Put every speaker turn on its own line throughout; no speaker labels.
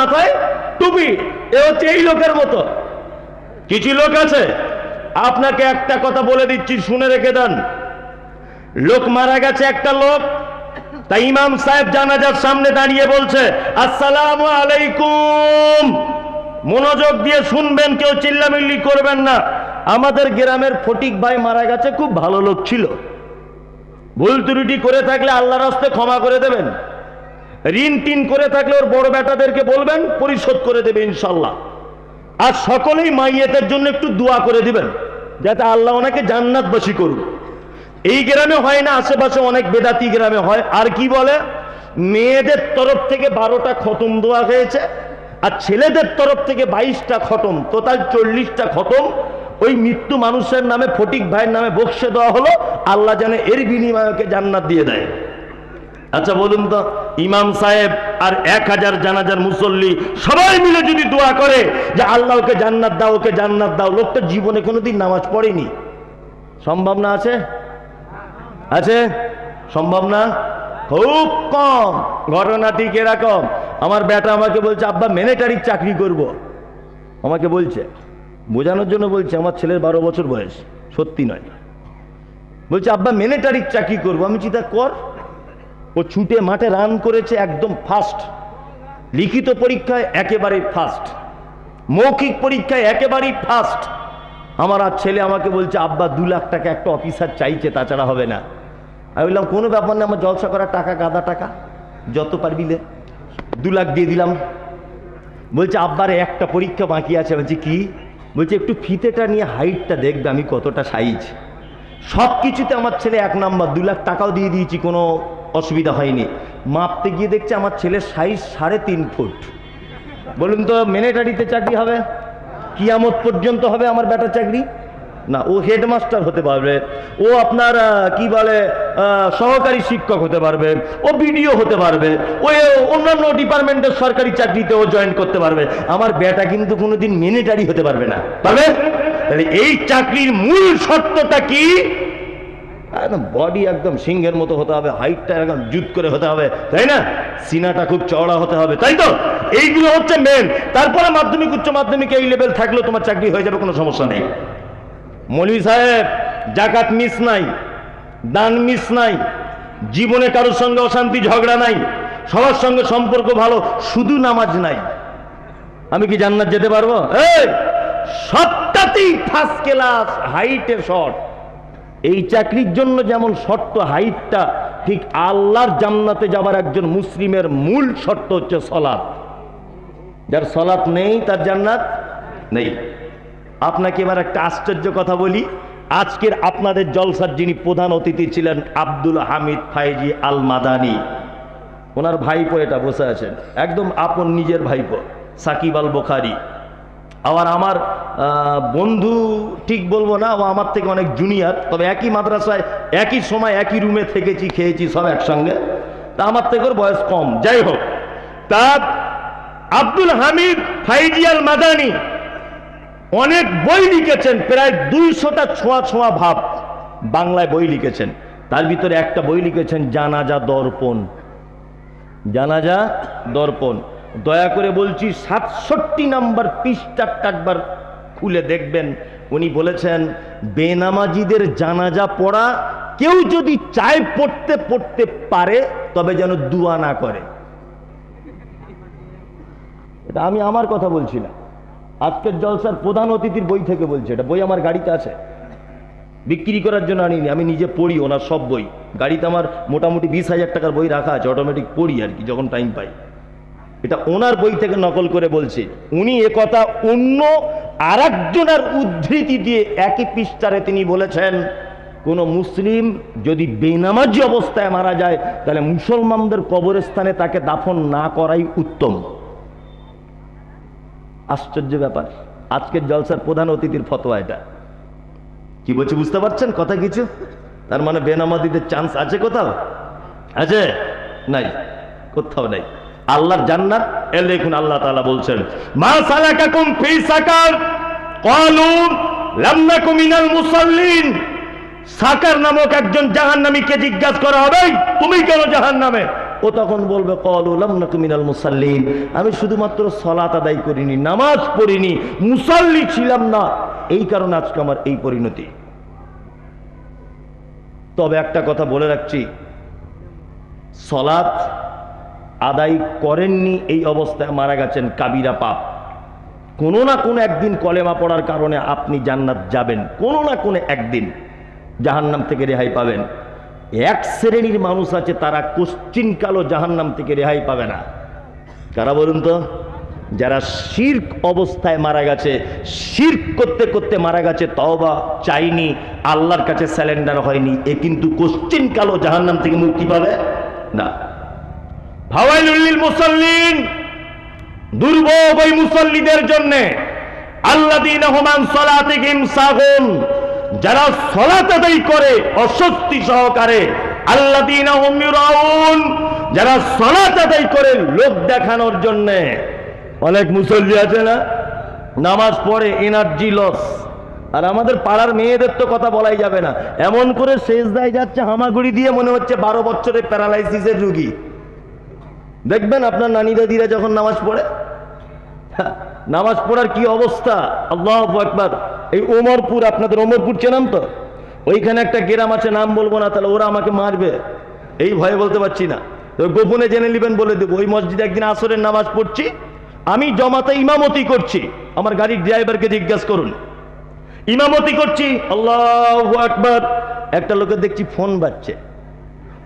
মাথায় টুপি। এ হচ্ছে এই লোকের মতো। কিছু লোক আছে? আপনাকে একটা কথা বলে দিচ্ছি, শুনে রেখে দেন। লোক মারা গেছে একটা লোক, তাই ইমাম সাহেব জানাজার সামনে দাঁড়িয়ে বলছে, আসসালামু আলাইকুম। মনোযোগ দিয়ে শুনবেন, কেউ চিল্লামিল্লি করবেন না। আমাদের গ্রামের ফটিক ভাই মারা গেছে, খুব ভালো লোক ছিল। ভুল ত্রুটি করে থাকলে আল্লাহর হস্তে ক্ষমা করে দেবেন। ঋণ টিন করে থাকলে ওর বড় বেটাদেরকে বলবেন, পরিশোধ করে দেবে ইনশাল্লাহ আর সকলেই মাইয়েতের জন্য একটু দোয়া করে দিবেন, যাতে আল্লাহ ওনাকে জান্নাত জান্নাতবাসী করুন এই গ্রামে হয় না, আশেপাশে অনেক বেদাতি গ্রামে হয়। আর কি বলে? মেয়েদের তরফ থেকে বারোটা খতম দেওয়া হয়েছে, আর ছেলেদের তরফ থেকে বাইশটা খতম, টোটাল চল্লিশটা খতম। ওই মৃত্যু মানুষের নামে, ফটিক ভাইয়ের নামে বক্সে দেওয়া হলো, আল্লাহ যেন এর বিনিময়কে জান্নাত দিয়ে দেয়। আচ্ছা বলুন তো ইমাম সাহেব আর এক হাজার জানাজার মুসল্লি সবাই মিলে যদি দোয়া করে যে আল্লাহ ওকে জান্নাত দাও, ওকে জান্নাত দাও, লোকটা জীবনে কোনোদিন নামাজ পড়েনি। সম্ভব না আছে? আছে? সম্ভব না? খুব কম। ঘটনা ঠিক এরকম। আমার বেটা আমাকে বলছে, আব্বা মিলিটারির চাকরি করব। আমাকে বলছে, বোঝানোর জন্য বলছে, আমার ছেলের বারো বছর বয়স, সত্যি নয়। বলছে, আব্বা মিলিটারির চাকরি করব। আমি চিন্তা কর। ও ছুটে মাঠে রান করেছে একদম ফার্স্ট লিখিত পরীক্ষায় একেবারেই ফার্স্ট মৌখিক পরীক্ষায় একেবারেই ফার্স্ট আমার আর ছেলে আমাকে বলছে, আব্বা, দু লাখ টাকা একটা অফিসার চাইছে, তাছাড়া হবে না। আমি বললাম, কোনো ব্যাপার না, আমার জলসা করার টাকা, গাদা টাকা। যত পারবি লে। দু লাখ দিয়ে দিলাম। বলছে, আব্বার, একটা পরীক্ষা বাকি আছে। বলছি, কি? বলছে, একটু ফিতেটা নিয়ে হাইটটা দেখবে, আমি কতটা সাইজ সব কিছুতে আমার ছেলে এক নাম্বার দু লাখ টাকাও দিয়ে দিয়েছি কোনো অসুবিধা হয়নি। মাপতে গিয়ে দেখছে আমার ছেলের সাইজ সাড়ে তিন ফুট। বলুন তো মিলিটারিতে চাকরি হবে? কিয়ামত পর্যন্ত হবে আমার বেটার চাকরি? না, ও হেডমাস্টার হতে পারবে। ও আপনার কি বলে সহকারী শিক্ষক হতে পারবে। ও বিডিও হতে পারবে। ও অন্যান্য ডিপার্টমেন্টের সরকারি চাকরিতে ও জয়েন করতে পারবে। আমার বেটা কিন্তু কোনোদিন মিলিটারি হতে পারবে না। পারবে? তাহলে এই চাকরির মূল শর্তটা কি? একদম বডি একদম সিংহের মতো হতে হবে হাইটটা একদম জুত করে হতে হবে, তাই না? সিনাটা খুব চওড়া হতে হবে, তাই তো? এইগুলো হচ্ছে মেন তারপরে মাধ্যমিক, উচ্চ মাধ্যমিক, এই লেভেল থাকলেও তোমার চাকরি হয়ে যাবে, কোনো সমস্যা নেই। মৌলী সাহেব, জাকাত মিস নাই, দান মিস নাই, জীবনে কারোর সঙ্গে অশান্তি, ঝগড়া নাই, সবার সঙ্গে সম্পর্ক ভালো, শুধু নামাজ নাই। আমি কি জান্নাত যেতে পারব? এই, সবটাতেই ফার্স্ট ক্লাস হাইটে শর্ট এই চাকরির জন্য যেমন শর্ত হাইটটা, ঠিক আল্লাহর জান্নাতে যাবার একজন মুসলিমের মূল শর্ত হচ্ছে সলাৎ। যার সলাৎ নেই, তার জান্নাত নেই। আপনাকে এবার একটা আশ্চর্য কথা বলি। আজকের আপনাদের জলসার যিনি প্রধান অতিথি ছিলেন আব্দুল হামিদ ফাইজি আল মাদানি ওনার ভাইপো এটা, বসে আছেন। একদম আপন নিজের ভাইপো, সাকিব আল বোখারি আবার আমার বন্ধু ঠিক বলব না, ও আমার থেকে অনেক জুনিয়র তবে একই মাদ্রাসায়, একই সময়, একই রুমে থেকেছি, খেয়েছি, সব একসঙ্গে। তা আমার থেকে ওর বয়স কম। যাই হোক তা আব্দুল হামিদ ফাইজি আল মাদানি অনেক বই লিখেছেন, প্রায় দুইশোটা ছোঁয়া ছোঁয়া ভাব বাংলায় বই লিখেছেন। তার ভিতরে একটা বই লিখেছেন, জানাজা দর্পণ। জানাজা দর্পণ। দয়া করে বলছি, সাতষট্টি নাম্বার পৃষ্ঠাটা একবার খুলে দেখবেন। উনি বলেছেন, বেনামাজিদের জানাজা পড়া কেউ যদি চায় পড়তে পড়তে পারে, তবে যেন দুয়া না করে। এটা আমি আমার কথা বলছি না। আজকের জলসার প্রধান অতিথির বই থেকে বলছে, এটা বই আমার গাড়িতে আছে। বিক্রি করার জন্য আনিনি, আমি নিজে পড়ি, ওনার সব বই। গাড়িতে আমার মোটামুটি বিশ হাজার টাকার বই রাখা আছে অটোমেটিক পড়ি আর কি, যখন টাইম পাই। এটা ওনার বই থেকে নকল করে বলছি। উনি কথা অন্য আর একজনের উদ্ধৃতি দিয়ে একই পৃষ্ঠারে তিনি বলেছেন, কোন মুসলিম যদি বেনামাজি অবস্থায় মারা যায়, তাহলে মুসলমানদের কবরস্থানে তাকে দাফন না করাই উত্তম। আশ্চর্য ব্যাপার। আজকের জলসার প্রধান অতিথির ফতোয়া এটা। কি বলছি, বুঝতে পারছেন কথা কিছু? তার মানে বেনামাদিদের চান্স আছে কোথাও? আছে? নাই। কোথাও নাই। আল্লাহর জান্নাত। এর দেখুন আল্লাহ তাআলা বলছেন, মা সালাকাকুম ফি সাকার, ক্বালু লাম নাকু মিনাল মুসাল্লিন। সাকার নামক একজন জাহান্নামীকে জিজ্ঞাসা করা হবে, তুমি কেন জাহান্নামে? ও তখন বলবে কলুলাম না মিনাল মুসাল্লিন। আমি শুধুমাত্র সলাত আদায় করিনি, নামাজ পড়িনি, মুসাল্লি ছিলাম না। এই কারণে আজকে আমার এই পরিণতি। তবে একটা কথা বলে রাখছি সলাৎ আদায় করেননি, এই অবস্থায় মারা গেছেন কাবিরা পাপ। কোনো না কোনো একদিন কলেমা পড়ার কারণে আপনি জান্নাত যাবেন। কোনো না কোনো একদিন জাহান্নাম থেকে রেহাই পাবেন। এক শ্রেণির মানুষ আছে, তারা কোশ্চিনকালও জাহান্নাম থেকে রেহাই পাবে না। কারা বলুন তো? যারা শির্ক অবস্থায় মারা গেছে, শির্ক করতে করতে মারা গেছে, তওবা চাইনি, আল্লাহর কাছে স্যালেন্ডার হয়নি, এ কিন্তু কোশ্চিন কালো জাহান্নাম থেকে মুক্তি পাবে? না। ফাওয়াইলুল মুসাল্লিন, দুর্ভোগ ওই মুসল্লিদের জন্য। আল্লাদিন হমান সলাতিহিম সাগুন, যারা সলাত করে, অস্বস্তি সহকারে। আল্লাদিন যারা সলাত আদায় করে লোক দেখানোর জন্য। অনেক মুসল্লি আছে না? নামাজ পড়ে এনার্জি লস আর আমাদের পাড়ার মেয়েদের তো কথা বলাই যাবে না। এমন করে শেষ দায় যাচ্ছে, হামাগুড়ি দিয়ে মনে হচ্ছে বারো বছরের প্যারালাইসিসের রুগী। দেখবেন আপনার নানি দাদিরা যখন নামাজ পড়ে হ্যাঁ, নামাজ পড়ার কি অবস্থা? আল্লাহ একবার এই ওমরপুর আপনাদের ওমরপুর চেনাম তো? ওইখানে একটা গ্রাম আছে নাম বলব না তাহলে ওরা আমাকে মারবে। এই ভয়ে বলতে পারছি না। তো গোপনে জেনে নেবেন বলে দেবো। ওই মসজিদে একদিন আসরের নামাজ পড়ছি আমি জমাতে ইমামতি করছি। আমার গাড়ির ড্রাইভারকে জিজ্ঞাসা করুন। ইমামতি করছি আল্লাহ আকবার। একটা লোকের দেখছি ফোন বাজছে।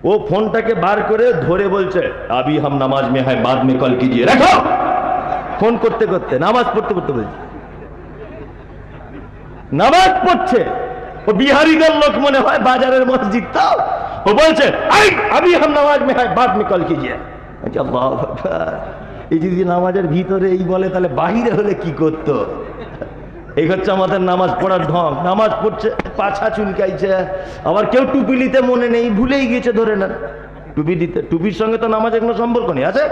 ও ফোনটাকে বার করে ধরে বলছে, আবি হাম নামাজ মে হয়, বাদ মে কল কিজিয়ে। রাখো! ফোন করতে করতে, নামাজ পড়তে পড়তে বলছে। নামাজ পড়ছে। ও বিহারিদের লোক মনে হয় বাজারের মসজিদ, তাও? ও বলছে, আই, আবি হাম নামাজ মে হয়, বাদ মে কল কিজিয়ে। আচ্ছা আকবার। এই যদি নামাজের ভিতরে এই বলে, তাহলে বাহিরে হলে কি করতো? এই হচ্ছে আমাদের নামাজ পড়ার ঢং। নামাজ পড়ছে পাছা চুলকাইছে। আবার কেউ টুপি নিতে মনে নেই, ভুলেই গিয়েছে ধরে না টুপি দিতে টুপির সঙ্গে তো নামাজের কোনো সম্পর্ক নেই, আছে?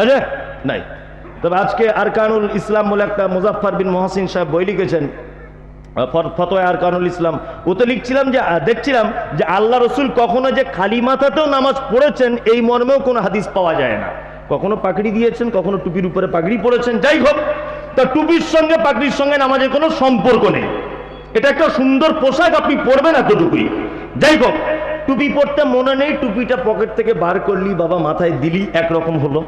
আছে? নাই। তবে আজকে আরকানুল ইসলাম বলে একটা মুজাফফর বিন মহাসিন সাহেব বই লিখেছেন। ফতোয়া আরকানুল ইসলাম। ওতে লিখছিলাম যে দেখছিলাম যে আল্লাহ রসুল কখনো যে খালি মাথাতেও নামাজ পড়েছেন, এই মর্মেও কোনো হাদিস পাওয়া যায় না। কখনো পাগড়ি দিয়েছেন, কখনো টুপির উপরে পাগড়ি পড়েছেন। যাই হোক তা টুপির সঙ্গে, পাগড়ির সঙ্গে নামাজের কোনো সম্পর্ক নেই। এটা একটা সুন্দর পোশাক, আপনি পরবেন এতটুকুই। যাই হোক, টুপি পরতে মনে নেই, টুপিটা পকেট থেকে বার করলি, বাবা মাথায় দিলি, একরকম হলো।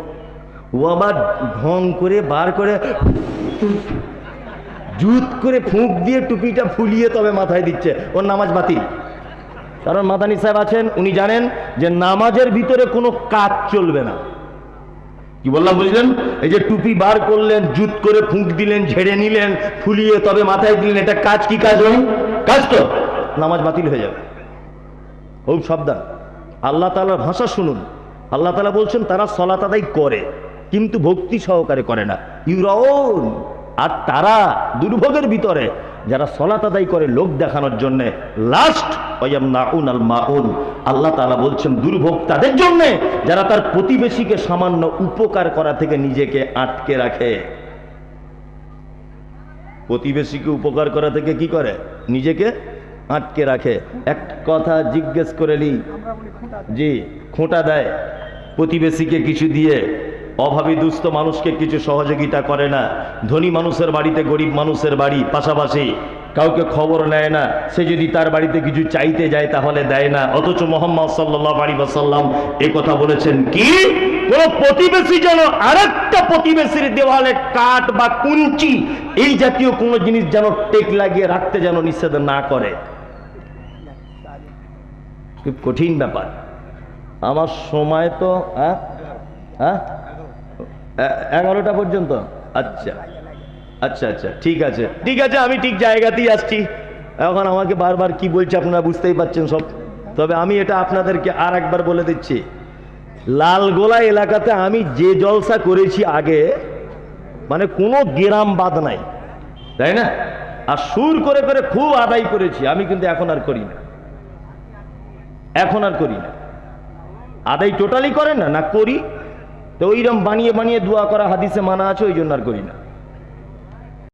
ও আবার ঢং করে বার করে, জুত করে ফুঁক দিয়ে টুপিটা ফুলিয়ে তবে মাথায় দিচ্ছে। ওর নামাজ বাতিল। কারণ মাদানি সাহেব আছেন, উনি জানেন যে নামাজের ভিতরে কোনো কাজ চলবে না। কি বললাম বুঝলেন? এই যে টুপি বার করলেন, জুত করে ফুঁক দিলেন, ঝেড়ে নিলেন, ফুলিয়ে তবে মাথায় দিলেন, এটা কাজ কি কাজ হয় কাজ তো। নামাজ বাতিল হয়ে যাবে। খুব সাবধান। আল্লাহ তালার ভাষা শুনুন। আল্লাহ তালা বলছেন, তারা সলাত আদায় করে, কিন্তু ভক্তি সহকারে করে না। ইউরাউন। আর তারা দুর্ভোগের ভিতরে, যারা সলাত আদায় করে লোক দেখানোর জন্য, লাস্ট নাউন আল মাউন। আল্লাহ তালা বলছেন দুর্ভোগ তাদের জন্য যারা তার প্রতিবেশীকে সামান্য উপকার করা থেকে নিজেকে আটকে রাখে। প্রতিবেশীকে উপকার করা থেকে কি করে? নিজেকে আটকে রাখে। এক কথা জিজ্ঞেস করে নি, জি, খোঁটা দেয়। প্রতিবেশীকে কিছু দিয়ে, অভাবী দুস্থ মানুষকে কিছু সহযোগিতা করে না। ধনী মানুষের বাড়িতে গরিব মানুষের বাড়ি, পাশাপাশি কাউকে খবর নেয় না, সে যদি তার বাড়িতে কিছু চাইতে যায় তাহলে দেয় না। অথচ মোহাম্মদ সাল্লাহ আলী বাসাল্লাম এ কথা বলেছেন, কি? কোন প্রতিবেশী যেন আরেকটা প্রতিবেশীর দেওয়ালে কাঠ বা কুঞ্চি, এই জাতীয় কোনো জিনিস যেন টেক লাগিয়ে রাখতে যেন নিষেধ না করে? খুব কঠিন ব্যাপার। আমার সময় তো হ্যাঁ? হ্যাঁ? এগারোটা পর্যন্ত? আচ্ছা। আচ্ছা আচ্ছা ঠিক আছে। ঠিক আছে, আমি ঠিক জায়গাতেই আসছি। এখন আমাকে বারবার কি বলছে আপনারা বুঝতেই পারছেন সব। তবে আমি এটা আপনাদেরকে আর একবার বলে দিচ্ছি। লালগোলা এলাকাতে আমি যে জলসা করেছি আগে মানে কোনো গ্রাম বাদ নাই। তাই না? আর সুর করে করে খুব আদায় করেছি। আমি কিন্তু এখন আর করি না। এখন আর করি না। আদায় টোটালি করেন না না করি। তো ওইরকম বানিয়ে বানিয়ে দোয়া করা হাদিসে মানা আছে, ওই জন্য আর করি না।